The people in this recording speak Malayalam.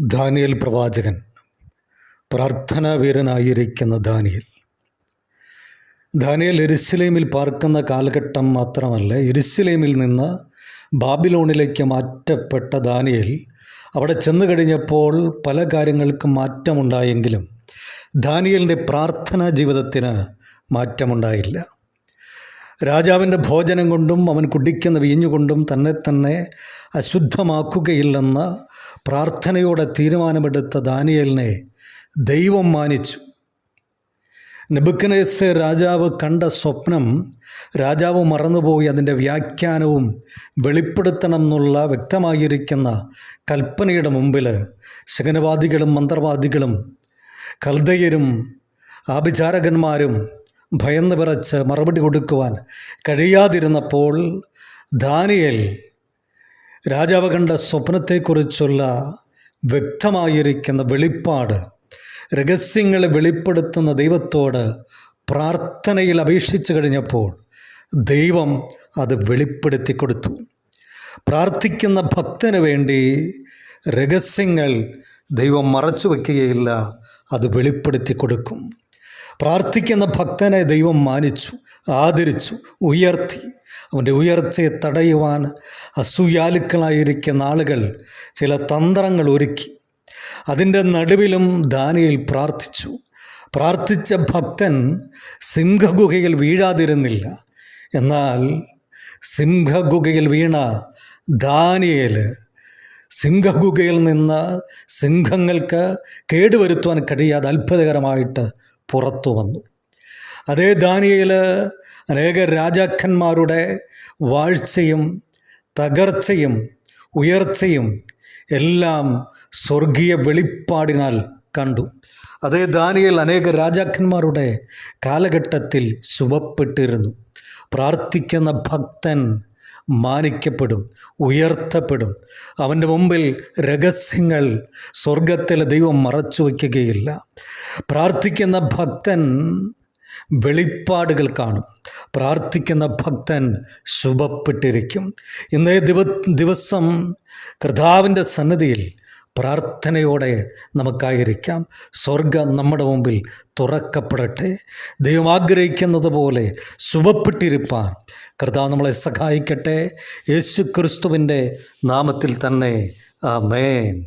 ദാനിയൽ പ്രവാചകൻ പ്രാർത്ഥനാവീരനായിരിക്കുന്ന ദാനിയൽ. ദാനിയൽ എരുസലേമിൽ പാർക്കുന്ന കാലഘട്ടം മാത്രമല്ല എരുസലേമിൽ നിന്ന് ബാബിലോണിലേക്ക് മാറ്റപ്പെട്ട ദാനിയൽ അവിടെ ചെന്നു കഴിഞ്ഞപ്പോൾ പല കാര്യങ്ങൾക്കും മാറ്റമുണ്ടായെങ്കിലും ദാനിയലിന്റെ പ്രാർത്ഥനാ ജീവിതത്തിന് മാറ്റമുണ്ടായില്ല. രാജാവിന്റെ ഭോജനം കൊണ്ടും അവൻ കുടിക്കുന്ന വീഞ്ഞുകൊണ്ടും തന്നെ തന്നെ അശുദ്ധമാക്കുകയില്ലെന്ന് പ്രാർത്ഥനയോടെ തീരുമാനമെടുത്ത ദാനിയലിനെ ദൈവം മാനിച്ചു. നെബുക്കനേസ് രാജാവ് കണ്ട സ്വപ്നം രാജാവ് മറന്നുപോയി. അതിന്റെ വ്യാഖ്യാനവും വെളിപ്പെടുത്തണം എന്നുള്ള വ്യക്തമായിരിക്കുന്ന കൽപ്പനയുടെ മുമ്പിൽ ശകനവാദികളും മന്ത്രവാദികളും കൽദയരും ആഭിചാരകന്മാരും ഭയന്ന് വിറച്ച് മറുപടി കൊടുക്കുവാൻ കഴിയാതിരുന്നപ്പോൾ ദാനിയൽ രാജാവ് കണ്ട സ്വപ്നത്തെക്കുറിച്ചുള്ള വ്യക്തമായിരിക്കുന്ന വെളിപ്പാട് രഹസ്യങ്ങളെ വെളിപ്പെടുത്തുന്ന ദൈവത്തോട് പ്രാർത്ഥനയിൽ അപേക്ഷിച്ചു കഴിഞ്ഞപ്പോൾ ദൈവം അത് വെളിപ്പെടുത്തി കൊടുത്തു പ്രാർത്ഥിക്കുന്ന ഭക്തന് വേണ്ടി രഹസ്യങ്ങൾ ദൈവം മറച്ചു വയ്ക്കുകയില്ല അത് വെളിപ്പെടുത്തി കൊടുക്കും പ്രാർത്ഥിക്കുന്ന ഭക്തനെ ദൈവം മാനിച്ചു ആദരിച്ചു ഉയർത്തി. അവന്റെ ഉയർച്ചയെ തടയുവാൻ അസൂയാലുക്കളായിരിക്കുന്ന ആളുകൾ ചില തന്ത്രങ്ങൾ ഒരുക്കി. അതിന്റെ നടുവിലും ദാനിയിൽ പ്രാർത്ഥിച്ചു. പ്രാർത്ഥിച്ച ഭക്തൻ സിംഹഗുഹയിൽ വീഴാതിരുന്നില്ല. എന്നാൽ സിംഹഗുഹയിൽ വീണ ദാനിയേൽ സിംഹഗുഹയിൽ നിന്ന് സിംഹങ്ങൾക്ക് കേടുവരുത്തുവാൻ കഴിയാതെ അത്ഭുതകരമായിട്ട് പുറത്തു വന്നു. അതേ ദാനിയേൽ അനേക രാജാക്കന്മാരുടെ വാഴ്ചയും തകർച്ചയും ഉയർച്ചയും എല്ലാം സ്വർഗീയ വെളിപ്പാടിനാൽ കണ്ടു. അതേ ദാനിയൽ അനേക രാജാക്കന്മാരുടെ കാലഘട്ടത്തിൽ ശുഭപ്പെട്ടിരുന്നു. പ്രാർത്ഥിക്കുന്ന ഭക്തൻ മാനിക്കപ്പെടും ഉയർത്തപ്പെടും. അവന്റെ മുമ്പിൽ രഹസ്യങ്ങൾ സ്വർഗത്തിലെ ദൈവം മറച്ചു വയ്ക്കുകയില്ല പ്രാർത്ഥിക്കുന്ന ഭക്തൻ വെളിപ്പാടുകൾ കാണും. പ്രാർത്ഥിക്കുന്ന ഭക്തൻ ശുഭപ്പെട്ടിരിക്കും. ഇന്നേ ദിവ ദിവസം കർത്താവിന്റെ സന്നിധിയിൽ പ്രാർത്ഥനയോടെ നമുക്കായിരിക്കാം. സ്വർഗം നമ്മുടെ മുമ്പിൽ തുറക്കപ്പെടട്ടെ. ദൈവം ആഗ്രഹിക്കുന്നത് പോലെ ശുഭപ്പെട്ടിരിപ്പാൻ കർത്താവ് നമ്മളെ സഹായിക്കട്ടെ. യേശു ക്രിസ്തുവിന്റെ നാമത്തിൽ തന്നെ. ആമേൻ.